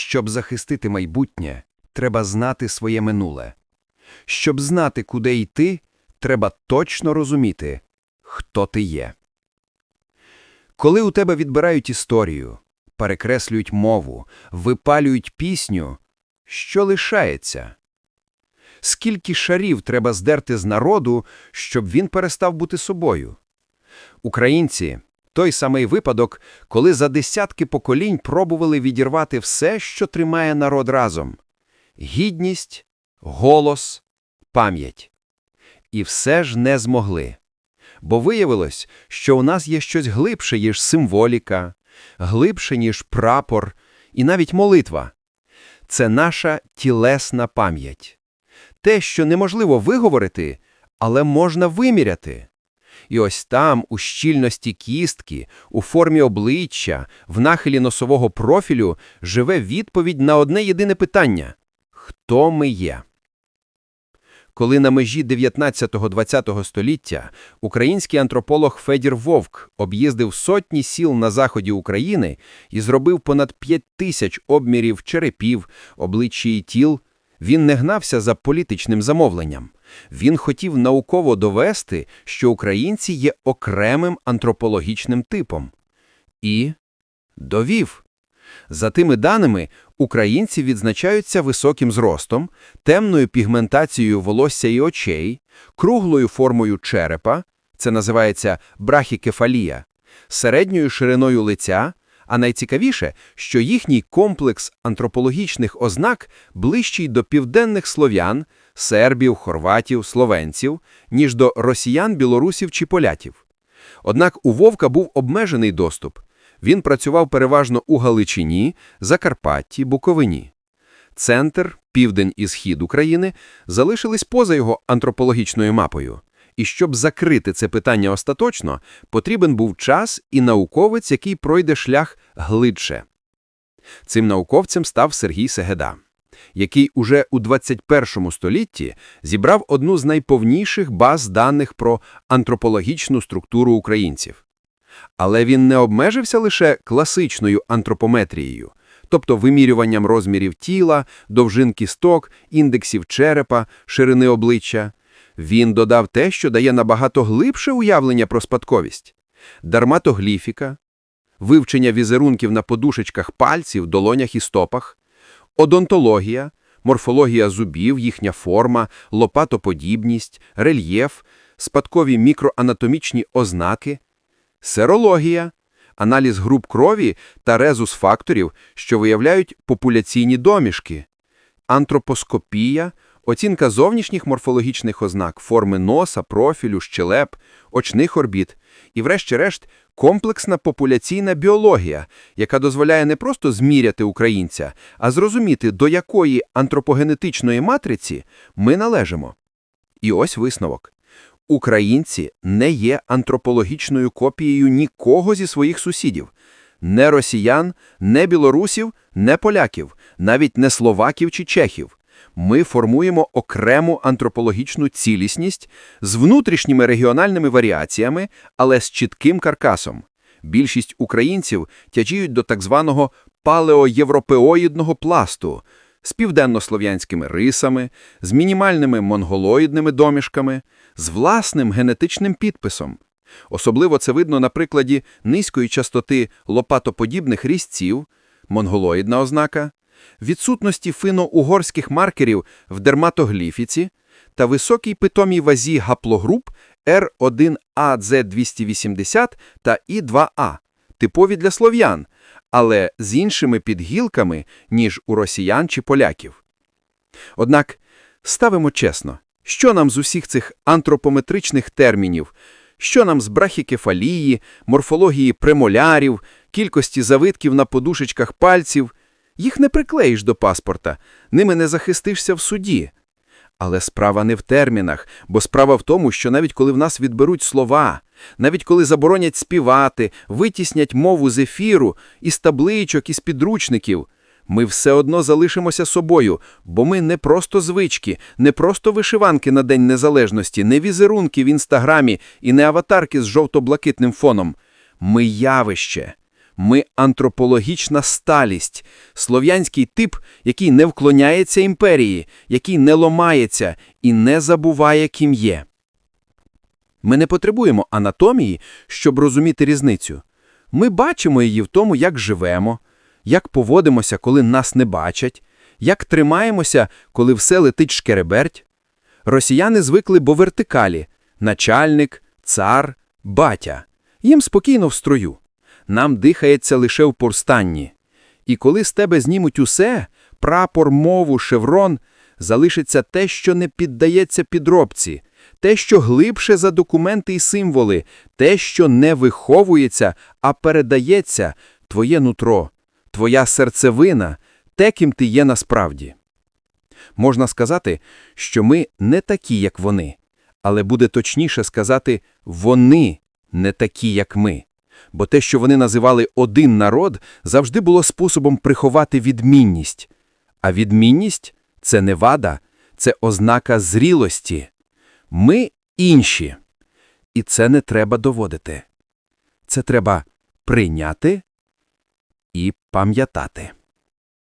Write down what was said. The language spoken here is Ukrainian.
Щоб захистити майбутнє, треба знати своє минуле. Щоб знати, куди йти, треба точно розуміти, хто ти є. Коли у тебе відбирають історію, перекреслюють мову, випалюють пісню, що лишається? Скільки шарів треба здерти з народу, щоб він перестав бути собою? Українці – той самий випадок, коли за десятки поколінь пробували відірвати все, що тримає народ разом – гідність, голос, пам'ять. І все ж не змогли. Бо виявилось, що у нас є щось глибше, ніж символіка, глибше, ніж прапор і навіть молитва. Це наша тілесна пам'ять. Те, що неможливо виговорити, але можна виміряти. І ось там, у щільності кістки, у формі обличчя, в нахилі носового профілю живе відповідь на одне єдине питання – хто ми є? Коли на межі 19-20 століття український антрополог Федір Вовк об'їздив сотні сіл на заході України і зробив понад 5 тисяч обмірів черепів, обличчя і тіл, він не гнався за політичним замовленням. Він хотів науково довести, що українці є окремим антропологічним типом. І довів. За тими даними, українці відзначаються високим зростом, темною пігментацією волосся і очей, круглою формою черепа, це називається брахікефалія, середньою шириною лиця, а найцікавіше, що їхній комплекс антропологічних ознак ближчий до південних слов'ян, сербів, хорватів, словенців, ніж до росіян, білорусів чи полятів. Однак у Вовка був обмежений доступ. Він працював переважно у Галичині, Закарпатті, Буковині. Центр, південь і схід України залишились поза його антропологічною мапою. І щоб закрити це питання остаточно, потрібен був час і науковець, який пройде шлях глибше. Цим науковцем став Сергій Сегеда, який уже у 21 столітті зібрав одну з найповніших баз даних про антропологічну структуру українців. Але він не обмежився лише класичною антропометрією, тобто вимірюванням розмірів тіла, довжин кісток, індексів черепа, ширини обличчя. Він додав те, що дає набагато глибше уявлення про спадковість – дарматогліфіка, вивчення візерунків на подушечках пальців, долонях і стопах, одонтологія, морфологія зубів, їхня форма, лопатоподібність, рельєф, спадкові мікроанатомічні ознаки, серологія, аналіз груп крові та резус факторів, що виявляють популяційні домішки, антропоскопія – Оцінка зовнішніх морфологічних ознак форми носа, профілю, щелеп, очних орбіт і, врешті-решт, комплексна популяційна біологія, яка дозволяє не просто зміряти українця, а зрозуміти, до якої антропогенетичної матриці ми належимо. І ось висновок. Українці не є антропологічною копією нікого зі своїх сусідів. Не росіян, не білорусів, не поляків, навіть не словаків чи чехів ми формуємо окрему антропологічну цілісність з внутрішніми регіональними варіаціями, але з чітким каркасом. Більшість українців тяжіють до так званого палеоєвропеоїдного пласту з південнослов'янськими рисами, з мінімальними монголоїдними домішками, з власним генетичним підписом. Особливо це видно на прикладі низької частоти лопатоподібних різців, монголоїдна ознака, відсутності фіно-угорських маркерів в дерматогліфіці та високій питомій вазі гаплогруп R1AZ280 та І2А, типові для слов'ян, але з іншими підгілками, ніж у росіян чи поляків. Однак, ставимо чесно, що нам з усіх цих антропометричних термінів, що нам з брахікефалії, морфології премолярів, кількості завитків на подушечках пальців, їх не приклеїш до паспорта, ними не захистишся в суді. Але справа не в термінах, бо справа в тому, що навіть коли в нас відберуть слова, навіть коли заборонять співати, витіснять мову з ефіру, із табличок, із підручників, ми все одно залишимося собою, бо ми не просто звички, не просто вишиванки на День Незалежності, не візерунки в інстаграмі і не аватарки з жовто-блакитним фоном. Ми явище. Ми антропологічна сталість, слов'янський тип, який не вклоняється імперії, який не ломається і не забуває, ким є. Ми не потребуємо анатомії, щоб розуміти різницю. Ми бачимо її в тому, як живемо, як поводимося, коли нас не бачать, як тримаємося, коли все летить шкереберть. Росіяни звикли бо вертикалі – начальник, цар, батя. Їм спокійно в строю. Нам дихається лише в повстанні. І коли з тебе знімуть усе – прапор, мову, шеврон – залишиться те, що не піддається підробці, те, що глибше за документи і символи, те, що не виховується, а передається – твоє нутро, твоя серцевина, те, ким ти є насправді. Можна сказати, що ми не такі, як вони, але буде точніше сказати «вони не такі, як ми». Бо те, що вони називали «один народ», завжди було способом приховати відмінність. А відмінність – це не вада, це ознака зрілості. Ми інші. І це не треба доводити. Це треба прийняти і пам'ятати.